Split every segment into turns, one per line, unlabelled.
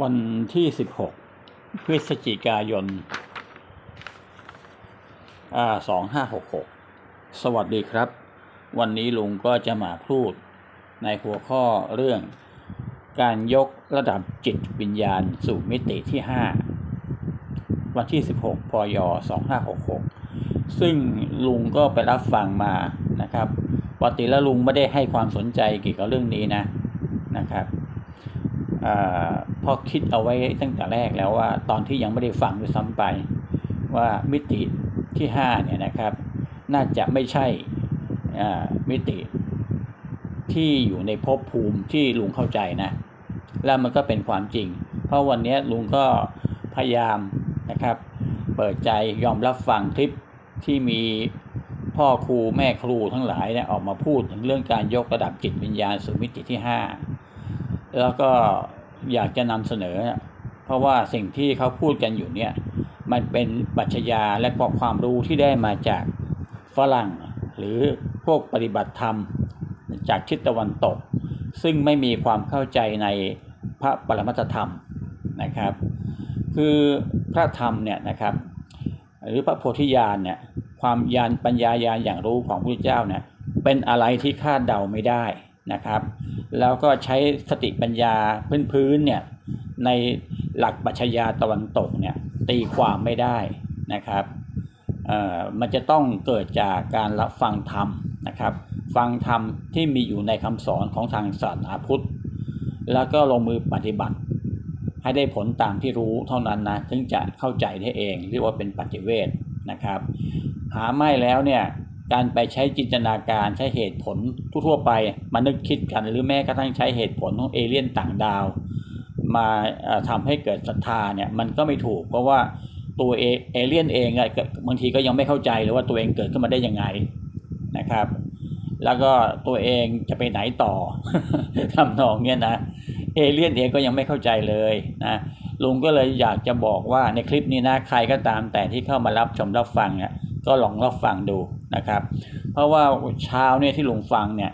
วันที่16พฤศจิกายนอ่า2566สวัสดีครับ วันนี้ลุงก็จะมาพูดในหัวข้อเรื่อง การยกระดับจิตวิญญาณสู่มิติที่5วันที่16พย2566ซึ่งลุงก็ไปรับฟังมานะครับปกติแล้วลุงไม่ได้ให้ความสนใจเกี่ยวกับเรื่องนี้นะนะครับ พอคิดเอาไว้ตั้งแต่แรกแล้วว่าตอนที่ยังไม่ได้ฟังด้วยซ้ำไปว่ามิติที่5เนี่ยนะครับ น่าจะไม่ใช่อ่ามิติที่อยู่ในภพภูมิที่ลุงเข้าใจนะ แล้วมันก็เป็นความจริง เพราะวันนี้ลุงก็พยายามนะครับ เปิดใจยอมรับฟังคลิปที่มีพ่อครูแม่ครูทั้งหลายเนี่ยออกมาพูดถึงเรื่องการยกระดับจิตวิญญาณสู่มิติที่ 5 แล้วก็อยากจะนำเสนอ เพราะว่าสิ่งที่เขาพูดกันอยู่เนี่ยมันเป็นปัชญาและความรู้ที่ได้มาจากฝรั่ง หรือพวกปฏิบัติธรรม จากทิศตะวันตก ซึ่งไม่มีความเข้าใจในพระปรมัตธรรมนะครับ คือพระธรรมเนี่ยนะครับหรือพระโพธิญาณเนี่ยความญาณปัญญาญาณอย่างรู้ของพระพุทธเจ้าเนี่ยเป็นอะไรที่คาดเดาไม่ได้นะครับ แล้วก็ใช้สติปัญญาพื้นๆเนี่ยในหลักปัชญาตะวันตกเนี่ยตีความไม่ได้นะครับเอ่อมันจะต้องเกิดจากการรับฟังธรรมนะครับ ฟังธรรมที่มีอยู่ในคำสอนของทางศาสนาพุทธ แล้วก็ลงมือปฏิบัติ ให้ได้ผลตามที่รู้เท่านั้นนะถึงจะเข้าใจได้เองเรียกว่าเป็นปฏิเวทนะครับ หาไม่แล้วเนี่ย การไปใช้จินตนาการใช้เหตุผลทั่วไปมานึกคิดกันหรือแม้กระทั่งใช้เหตุผลของเอเลี่ยนต่างดาว มาเอ่อทำให้เกิดศรัทธาเนี่ยมันก็ไม่ถูก เพราะว่าตัวเอเลี่ยนเองก็บางทีก็ยังไม่เข้าใจเลยว่าตัวเองเกิดขึ้นมาได้ยังไงนะครับ แล้วก็ตัวเองจะไปไหนต่อทำนองเนี้ยนะเอเลี่ยนเองก็ยังไม่เข้าใจเลยนะลุงก็เลยอยากจะบอกว่าในคลิปนี้นะใครก็ตามแต่ที่เข้ามารับชมรับฟังเนี่ยก็ลองรับฟังดู นะครับ เพราะว่าเช้าเนี่ยที่ลุงฟังเนี่ย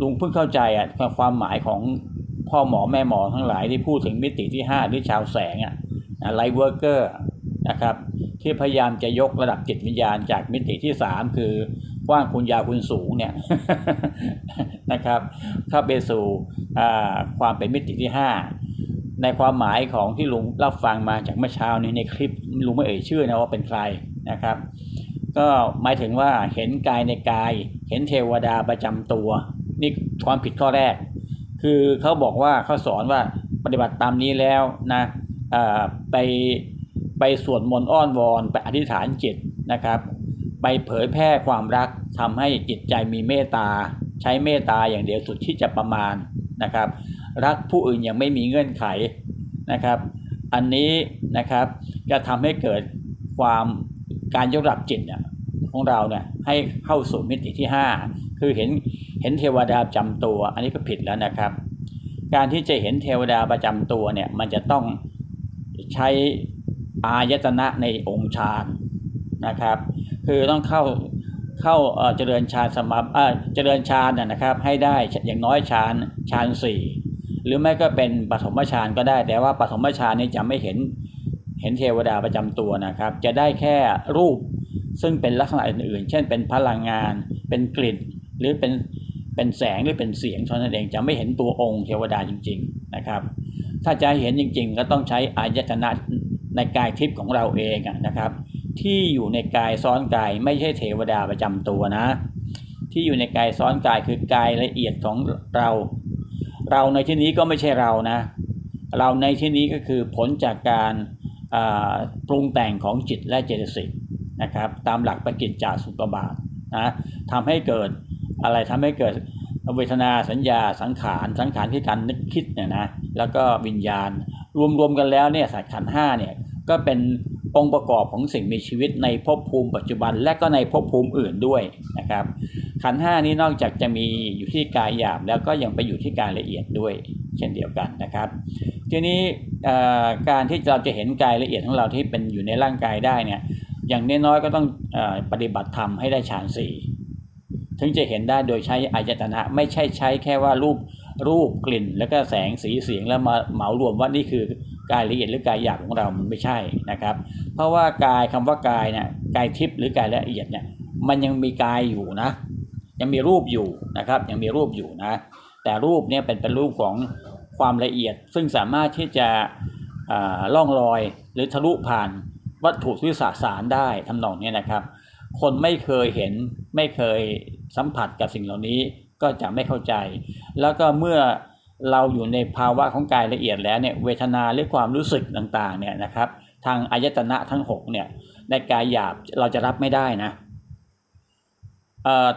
ลุงเพิ่งเข้าใจอะความหมายของพ่อหมอแม่หมอทั้งหลายที่พูดถึงมิติที่ 5 หรือชาวแสงอะไลท์เวิร์กเกอร์นะครับที่พยายามจะยกระดับจิตวิญญาณจากมิติที่ 3 คือกว้างคุณยาวคุณสูงเนี่ยนะครับเข้าไปสู่ความเป็นมิติที่ 5 ในความหมายของที่ลุงรับฟังมาจากเมื่อเช้านี้ในคลิปลุงไม่เอ่ยชื่อนะว่าเป็นใครนะครับ ก็หมายถึงว่าเห็นกายในกาย เห็นเทวดาประจำตัว นี่ความผิดข้อแรก คือเขาบอกว่าเขาสอนว่าปฏิบัติตามนี้แล้วนะไปไปสวดมนต์อ้อนวอนไปอธิษฐานจิตนะครับ ไปเผยแพร่ความรักทำให้จิตใจมีเมตตา ใช้เมตตาอย่างเดียวสุดที่จะประมาณนะครับ รักผู้อื่นอย่างไม่มีเงื่อนไขนะครับ อันนี้นะครับจะทำให้เกิดความ การยกระดับจิตเนี่ยของเราเนี่ยให้เข้าสู่มิติที่ 5 คือเห็นเห็นเทวดาประจำตัว อันนี้ก็ผิดแล้วนะครับ การที่จะเห็นเทวดาประจำตัวเนี่ยมันจะต้องใช้อายตนะในองค์ฌานนะครับ คือต้องเข้าเข้าเออเจริญฌานสมาเอ่อเจริญฌานน่ะนะครับ ให้ได้อย่างน้อยฌานฌานสี่หรือไม่ก็เป็นปฐมฌานก็ได้ แต่ว่าปฐมฌานนี้จะไม่เห็น เห็นเทวดาประจำตัวนะครับ จะได้แค่รูปซึ่งเป็นลักษณะอื่นๆ เช่นเป็นพลังงาน เป็นกลิ่นหรือเป็นเป็นแสงหรือเป็นเสียงเท่านั้นเองจะไม่เห็นตัวองค์เทวดาจริง ๆนะครับ ถ้าจะเห็นจริง ๆ ก็ต้องใช้อายตนะในกายทิพย์ของเราเองนะครับ ที่อยู่ในกายซ้อนกายไม่ใช่เทวดาประจำตัวนะ ที่อยู่ในกายซ้อนกายคือกายละเอียดของเรา เราในที่นี้ก็ไม่ใช่เรานะ เราในที่นี้ก็คือผลจากการ ปรุงแต่งของจิตและเจตสิกนะครับ ตามหลักปกิจจสุปบาทนะทำให้เกิดอะไรทำให้เกิดเวทนาสัญญาสังขารสังขารที่การนึกคิดเนี่ยนะแล้วก็วิญญาณ รวมๆกันแล้วเนี่ยสัตว์ขันห้าเนี่ยก็เป็นองค์ประกอบของสิ่งมีชีวิตในภพภูมิปัจจุบันและก็ในภพภูมิอื่นด้วยนะครับขันห้านี้นอกจากจะมีอยู่ที่กายหยาบแล้วก็ยังไปอยู่ที่กายละเอียดด้วย เช่นเดียวกันนะครับ ทีนี้การที่เราจะเห็นกายละเอียดของเราที่เป็นอยู่ในร่างกายได้เนี่ยอย่างน้อยๆก็ต้องอปฏิบัติธรรมให้ได้ฌานสี่ถึงจะเห็นได้โดยใช้อายตนะไม่ใช่ใช้แค่ว่ารูปรูปกลิ่น แล้วก็แสงสีเสียงแล้วมาเหมารวมว่านี่คือกายละเอียดหรือกายหยาบของเรามันไม่ใช่นะครับ เพราะว่ากายคำว่ากายเนี่ยกายทิพย์หรือกายละเอียดเนี่ยมันยังมีกายอยู่นะ ยังมีรูปอยู่นะครับ ยังมีรูปอยู่นะ แต่รูปเนี่ยเป็นเป็นรูปของ ความละเอียด ซึ่งสามารถที่จะล่องลอยหรือทะลุผ่านวัตถุที่สสารได้ทำนองนี้นะครับ คนไม่เคยเห็นไม่เคยสัมผัสกับสิ่งเหล่านี้ก็จะไม่เข้าใจ แล้วก็เมื่อเราอยู่ในภาวะของกายละเอียดแล้วเนี่ยเวทนาหรือความรู้สึกต่างๆเนี่ยนะครับ ทางอายตนะทั้งหกเนี่ยในกายหยาบเราจะรับไม่ได้นะ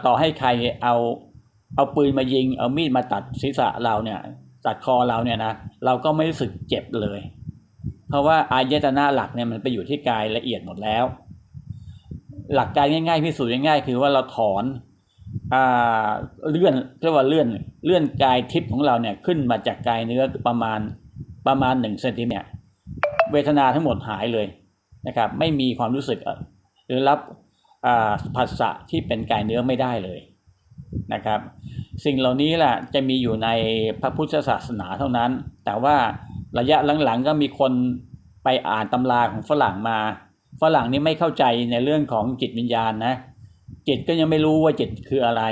ต่อให้ใครเอาเอาปืนมายิง เอามีดมาตัดศีรษะเราเนี่ย ตัดคอเราเนี่ยนะเราก็ไม่รู้สึกเจ็บเลย เพราะว่าอายตนะหลักเนี่ยมันไปอยู่ที่กายละเอียดหมดแล้ว หลักการง่ายๆพิสูจน์ง่ายๆ คือว่าเราถอนอ่าเลื่อนเรียกว่าเลื่อนเลื่อนกายทิพย์ของเราเนี่ยขึ้นมาจากกายเนื้อประมาณประมาณหนึ่งเซนติเมตรเวทนาทั้งหมดหายเลยนะครับ ไม่มีความรู้สึกหรือรับอ่าภาษะที่เป็นกายเนื้อไม่ได้เลยนะครับ สิ่งเหล่านี้แหละจะมีอยู่ในพระพุทธศาสนาเท่านั้น แต่ว่าระยะหลังๆก็มีคนไปอ่านตำราของฝรั่งมา ฝรั่งนี่ไม่เข้าใจในเรื่องของจิตวิญญาณนะ จิตก็ยังไม่รู้ว่าจิตคืออะไร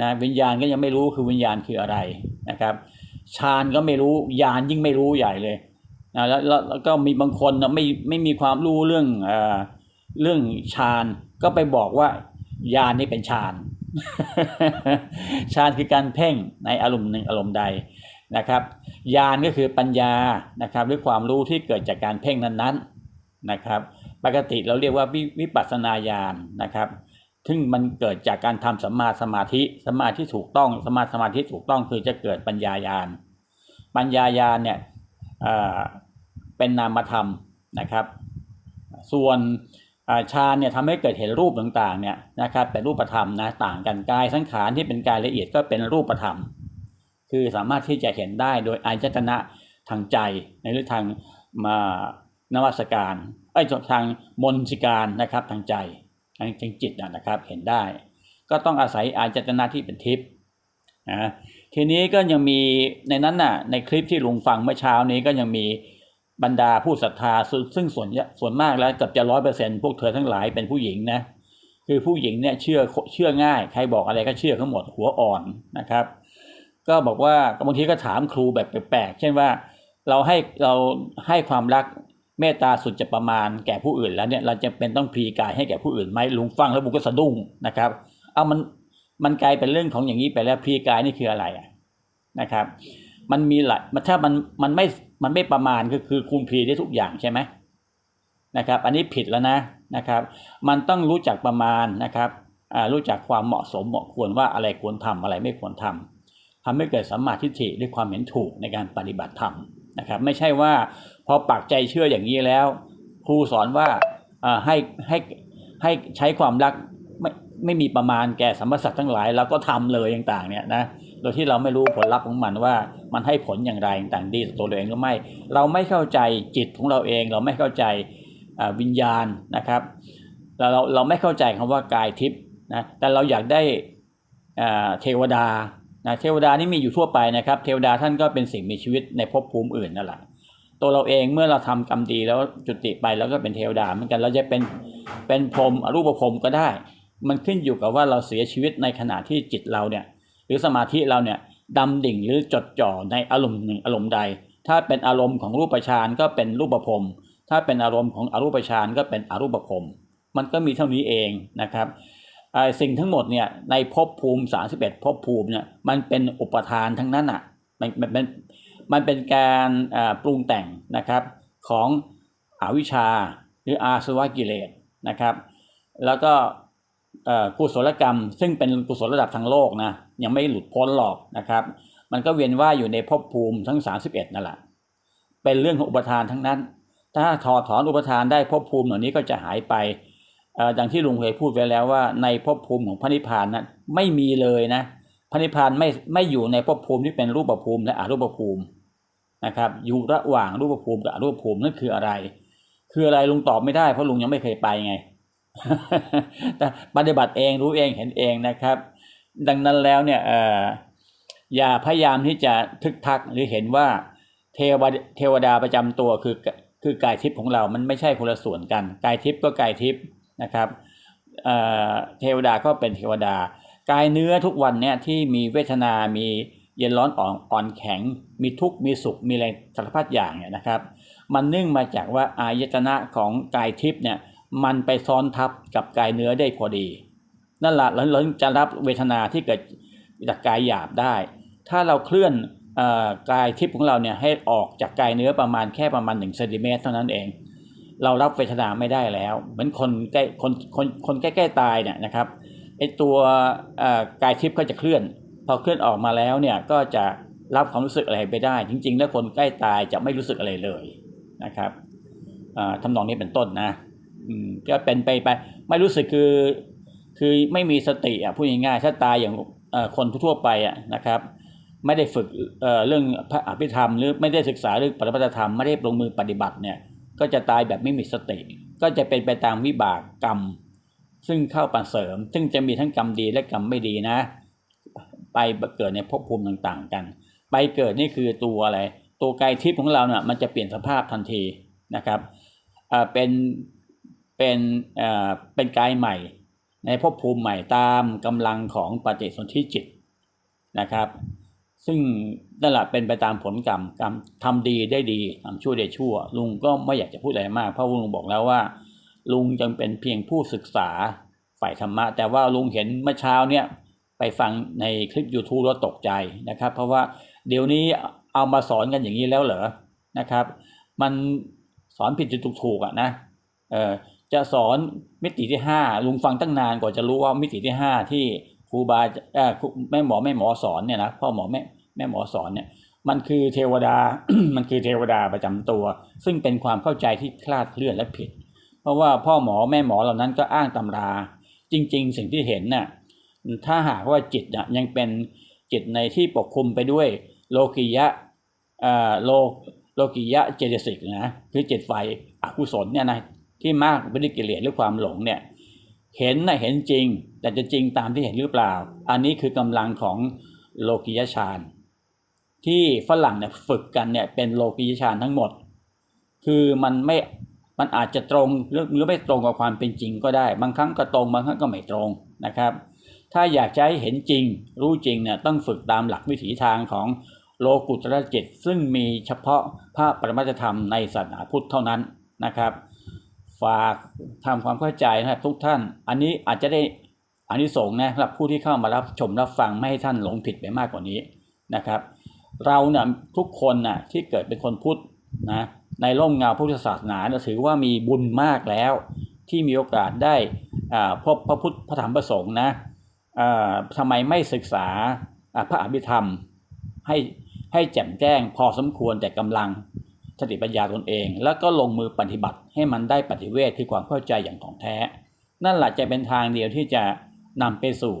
นะวิญญาณก็ยังไม่รู้คือวิญญาณคืออะไรนะครับฌานก็ไม่รู้ญาณยิ่งไม่รู้ใหญ่เลยนะแล้วแล้วก็มีบางคนนะไม่ไม่มีความรู้เรื่องเอ่อเรื่องฌานก็ไปบอกว่าญาณนี่เป็นฌาน ฌานคือการเพ่งในอารมณ์หนึ่งอารมณ์ใดนะครับญาณก็คือปัญญานะครับหรือความรู้ที่เกิดจากการเพ่งนั้นๆนะครับ ปกติเราเรียกว่าวิวปัสสนาญาณนะครับ ซึ่งมันเกิดจากการทำสัมมาสมาธิสมาธิถูกต้องสมาสมาธิถูกต้องคือจะเกิดปัญญาญาณปัญญาญาณเนี่ยเป็นนามธรรมนะครับ ส่วน ฌานเนี่ยทำให้เกิดเห็นรูปต่างๆเนี่ยนะครับเป็นรูปธรรมนะต่างกันกายสังขารที่เป็นกายละเอียดก็เป็นรูปธรรม คือสามารถที่จะเห็นได้โดยอายตนะทางใจในหรือทางมานวัสการไอ้ทางมนสิการนะครับทางใจทางทางจิตนะนะครับเห็นได้ ก็ต้องอาศัยอายตนะที่เป็นทิพย์นะทีนี้ก็ยังมีในนั้นน่ะในคลิปที่ลุงฟังเมื่อเช้านี้ก็ยังมี บรรดาผู้ศรัทธาซึ่งส่วนส่วนมากแล้วเกือบจะร้อยเปอร์เซ็นพวกเธอทั้งหลายเป็นผู้หญิงนะคือผู้หญิงเนี่ยเชื่อเชื่อง่าย ใครบอกอะไรก็เชื่อทั้งหมดหัวอ่อนนะครับ ก็บอกว่าบางทีก็ถามครูแบบแปลกๆเช่นว่า เราให้เราให้ความรักเมตตาสุดจะประมาณแก่ผู้อื่นแล้วเนี่ยเราจะเป็นต้องพลีกายให้แก่ผู้อื่นไหมลุงฟังแล้วบุกก็สะดุ้งนะครับ เอามันมันกลายเป็นเรื่องของอย่างนี้ไปแล้วพลีกายนี่คืออะไรนะครับ มันมีหลายถ้ามันมันไม่ มันไม่ประมาณก็คือคุณพีได้ทุกอย่างใช่ไหมนะครับ อันนี้ผิดแล้วนะนะครับ มันต้องรู้จักประมาณนะครับอ่ารู้จักความเหมาะสมเหมาะควรว่าอะไรควรทำอะไรไม่ควรทำทำให้เกิดสัมมาทิฏฐิด้วยความเห็นถูกในการปฏิบัติธรรมนะครับ ไม่ใช่ว่าพอปักใจเชื่ออย่างนี้แล้ว ครูสอนว่าอ่าให้ให้ให้ใช้ความรักไม่ไม่มีประมาณแก่สัมมสัตว์ทั้งหลายเราก็ทำเลยต่างๆเนี่ยนะโดยที่เราไม่รู้ผลลัพธ์ของมันว่า มันให้ผลอย่างไรต่างดีต่อตัวเราเองหรือไม่ เราไม่เข้าใจจิตของเราเอง เราไม่เข้าใจวิญญาณนะครับเราเราเราไม่เข้าใจคำว่ากายทิพย์นะแต่เราอยากได้เทวดานะเทวดานี่มีอยู่ทั่วไปนะครับ เทวดาท่านก็เป็นสิ่งมีชีวิตในภพภูมิอื่นนั่นแหละตัวเราเองเมื่อเราทำกรรมดีแล้วจุติไปแล้วก็เป็นเทวดาเหมือนกันเราจะเป็นเป็นพรหมอรูปพรหมก็ได้ มันขึ้นอยู่กับว่าเราเสียชีวิตในขณะที่จิตเราเนี่ยหรือสมาธิเราเนี่ย ดำดิ่งหรือจดจ่อในอารมณ์หนึ่งอารมณ์ใด ถ้าเป็นอารมณ์ของรูปฌานก็เป็นรูปพรหมถ้าเป็นอารมณ์ของอรูปฌานก็เป็นอรูปพมมันก็มีเท่านี้เองนะครับสิ่งทั้งหมดเนี่ยในภพภูมิ 31ภพภูมิเนี่ยมันเป็นอุปทานทั้งนั้นอะมันมันมันเป็นการปรุงแต่งนะครับของอวิชชาหรืออาสวะกิเลสนะครับ แล้วก็ กุศลกรรม ซึ่งเป็นกุศลระดับทางโลกนะยังไม่หลุดพ้นหรอกนะครับ มันก็เวียนว่ายอยู่ในภพภูมิทั้ง 31นั่นแหละเป็นเรื่องของอุปทานทั้งนั้น ถ้าถอดถอนอุปทานได้ภพภูมิเหล่านี้ก็จะหายไปเอ่อดังที่ลุงเคยพูดไว้แล้วว่า ในภพภูมิของพระนิพพานนั้นไม่มีเลยนะพระนิพพานไม่ไม่อยู่ในภพภูมิที่เป็นรูปภูมิและอรูปภูมินะครับอยู่ระหว่างรูปภูมิกับอรูปภูมินั่นคืออะไร คืออะไรลุงตอบไม่ได้เพราะลุงยังไม่เคยไปไง แต่ปฏิบัติเองรู้เองเห็นเองนะครับ ดังนั้นแล้วเนี่ยเอออย่าพยายามที่จะทึกทักหรือเห็นว่าเทวเทวดาประจำตัวคือคือกายทิพย์ของเรามันไม่ใช่คนละส่วนกัน กายทิพย์ก็กายทิพย์นะครับเออเทวดาก็เป็นเทวดา กายเนื้อทุกวันเนี่ยที่มีเวทนา มีเย็นร้อนอ่อนอ่อนแข็ง มีทุกข์ มีสุข มีอะไรสารพัดอย่างเนี่ยนะครับ มันเนื่องมาจากว่าอายตนะของกายทิพย์เนี่ย มันไปซ้อนทับกับกายเนื้อได้พอดี นั่นแหละเราจะรับเวทนาที่เกิดจากกายหยาบได้ ถ้าเราเคลื่อนอกายทิพย์ของเราเนี่ยให้ออกจากกายเนื้อประมาณแค่ประมาณ1เซนติเมตรเท่านั้นเอง เรารับเวทนาไม่ได้แล้ว เหมือนคนใกล้คนคนคนใกล้ๆตายเนี่ยนะครับไอตัวกายทิพย์ก็จะเคลื่อน พอเคลื่อนออกมาแล้วเนี่ยก็จะรับความรู้สึกอะไรไปได้ จริงๆ แล้วคนใกล้ตายจะไม่รู้สึกอะไรเลยนะครับอ่าทำนองนี้เป็นต้นนะ อืมก็เป็นไปไป ไม่รู้สึกคือ คือไม่มีสติอะพูดง่ายๆถ้าตายอย่างคนทั่วไปอะนะครับ ไม่ได้ฝึกเเรื่องพระอภิธรรมหรือไม่ได้ศึกษาเรื่องปฏิบัติธรรมไม่ได้ลงมือปฏิบัติเนี่ย ก็จะตายแบบไม่มีสติ ก็จะเป็นไปตามวิบากกรรม ซึ่งเข้าปันเสริม ซึ่งจะมีทั้งกรรมดีและกรรมไม่ดีนะ ไปเกิดในภพภูมิต่างๆ กัน ไปเกิดนี่คือตัวอะไร ตัวกายทิพย์ของเราเนี่ยมันจะเปลี่ยนสภาพทันทีนะครับเป็น เป็นอ่าเป็นกายใหม่ ในภพภูมิใหม่ตามกำลังของปฏิสนธิจิตนะครับ ซึ่งนั่นแหละเป็นไปตามผลกรรมกรรมทำดีได้ดีทำชั่วได้ชั่ว ลุงก็ไม่อยากจะพูดอะไรมาก เพราะลุงบอกแล้วว่า ลุงยังเป็นเพียงผู้ศึกษาฝ่ายธรรมะ แต่ว่าลุงเห็นเมื่อเช้าเนี่ยไปฟังในคลิป YouTube แล้วตกใจนะครับ เพราะว่าเดี๋ยวนี้เอามาสอนกันอย่างนี้แล้วเหรอนะครับ มันสอนผิดจุดถูกๆอะนะเออ จะสอนมิติที่ห้าลุงฟังตั้งนานกว่าจะรู้ว่ามิติที่ห้าที่ครูบาเอ่อแม่หมอแม่หมอสอนเนี่ยนะพ่อหมอแม่แม่หมอสอนเนี่ยมันคือเทวดา มันคือเทวดาประจำตัว ซึ่งเป็นความเข้าใจที่คลาดเคลื่อนและผิด เพราะว่าพ่อหมอแม่หมอเหล่านั้นก็อ้างตำรา จริง ๆ สิ่งที่เห็นน่ะถ้าหากว่าจิตน่ะยังเป็นจิตในที่ปกคลุมไปด้วยโลกิยะอ่าโลโลกิยะเจตสิกนะคือจิตไฟอกุศลเนี่ยนะ ที่มากไปด้วยกิเลสหรือความหลงเนี่ยเห็นนะเห็นจริง แต่จะจริงตามที่เห็นหรือเปล่า อันนี้คือกำลังของโลกิยฌานที่ฝรั่งเนี่ยฝึกกันเนี่ยเป็นโลกิยฌานทั้งหมด คือมันไม่มันอาจจะตรงหรือหรือไม่ตรงกับความเป็นจริงก็ได้ บางครั้งก็ตรงบางครั้งก็ไม่ตรงนะครับ ถ้าอยากจะให้เห็นจริง รู้จริงเนี่ยต้องฝึกตามหลักวิถีทางของโลกุตระจิตซึ่งมีเฉพาะพระปรมัตถธรรมในศาสนาพุทธเท่านั้นนะครับ ฝากทำความเข้าใจนะครับทุกท่าน อันนี้อาจจะได้อานิสงส์นะสำหรับผู้ที่เข้ามารับชมรับฟังไม่ให้ท่านหลงผิดไปมากกว่านี้นะครับ เราเนี่ยทุกคนน่ะที่เกิดเป็นคนพุทธนะในร่มเงาพุทธศาสนาเนี่ยถือว่ามีบุญมากแล้ว ที่มีโอกาสได้อ่าพบพระพุทธพระธรรมพระสงฆ์นะอ่าทำไมไม่ศึกษาอ่าพระอภิธรรมให้ให้แจ่มแจ้งพอสมควรแต่กำลัง สติปัญญาตนเอง แล้วก็ลงมือปฏิบัติให้มันได้ปฏิเวทคือความเข้าใจอย่างของแท้ นั่นแหละจะเป็นทางเดียวที่จะนำไปสู่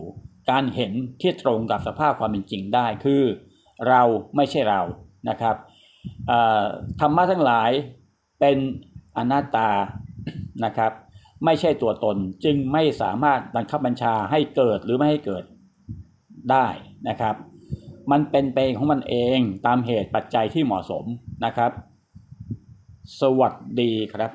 การเห็นที่ตรงกับสภาพความเป็นจริงได้คือ เราไม่ใช่เรานะครับธรรมะทั้งหลายเป็นอนัตตานะครับ ไม่ใช่ตัวตนจึงไม่สามารถบังคับบัญชาให้เกิดหรือไม่ให้เกิดได้นะครับ มันเป็นไปของมันเองตามเหตุปัจจัยที่เหมาะสมนะครับ สวัสดีครับ